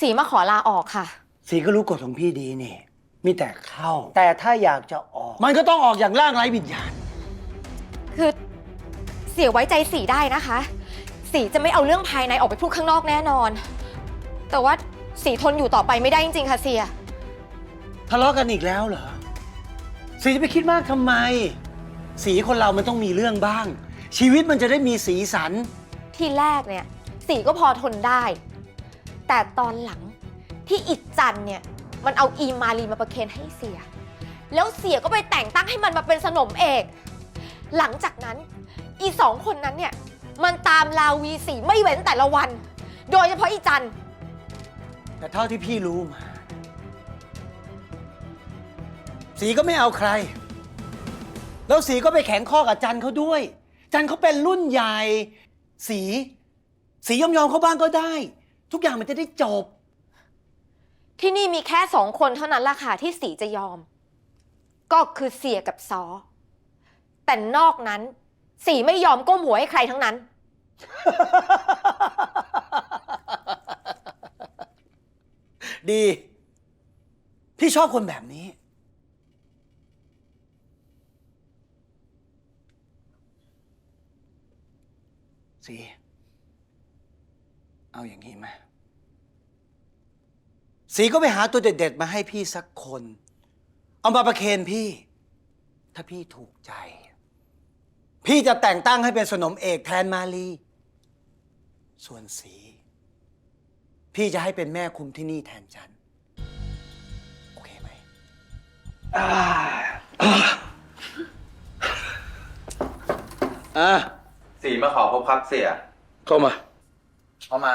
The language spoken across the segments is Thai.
สีมาขอลาออกค่ะ สีก็รู้กฎของพี่ดีนี่ มีแต่เข้า แต่ถ้าอยากจะออก มันก็ต้องออกอย่างร่างไร้วิญญาณ คือเสียไว้ใจสีได้นะคะ สีจะไม่เอาเรื่องภายในออกไปพูดข้างนอกแน่นอน แต่ว่าสีทนอยู่ต่อไปไม่ได้จริงๆค่ะเสีย ทะเลาะกันอีกแล้วเหรอ สีจะไปคิดมากทำไม สีคนเรามันต้องมีเรื่องบ้าง ชีวิตมันจะได้มีสีสัน ทีแรกเนี่ย สีก็พอทนได้ แต่ตอนหลังที่อิดจันเนี่ยมันเอาอีมาลีมาประเคนให้เสีย แล้วเสียก็ไปแต่งตั้งให้มันมาเป็นสนมเอก หลังจากนั้นอีสองคนนั้นเนี่ยมันตามลาวีสีไม่เว้นแต่ละวัน โดยเฉพาะอีจันแต่เท่าที่พี่รู้มา สีก็ไม่เอาใคร แล้วสีก็ไปแข่งข้อกับจันเขาด้วย จันเขาเป็นรุ่นใหญ่ สี สียอมยอมเขาบ้างก็ได้ ทุกอย่างมันจะได้จบ ที่นี่มีแค่สองคนเท่านั้นล่ะค่ะที่สีจะยอม ก็คือเสียกับซอ แต่นอกนั้น สีไม่ยอมก้มหัวให้ใครทั้งนั้น ดี พี่ชอบคนแบบนี้ สี เอาอย่างนี้ไหมสีก็ไปหาตัวเด็ดๆมาให้พี่สักคน เอามาประเคนพี่ ถ้าพี่ถูกใจ พี่จะแต่งตั้งให้เป็นสนมเอกแทนมาลี ส่วนสี พี่จะให้เป็นแม่คุมที่นี่แทนฉัน โอเคไหม อะสีมาขอพบครับเสีย เข้ามา เข้ามา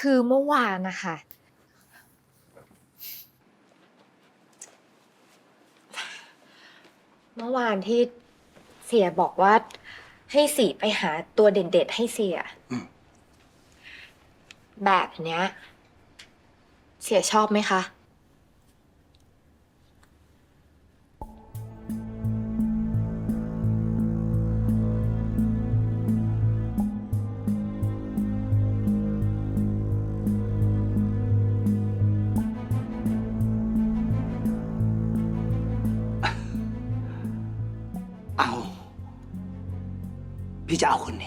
คือเมื่อวานนะคะ เมื่อวานที่เสียบอกว่า ให้สีไปหาตัวเด่นๆให้เสีย อืม แบบเนี้ย เสียชอบไหมคะ 比较合จ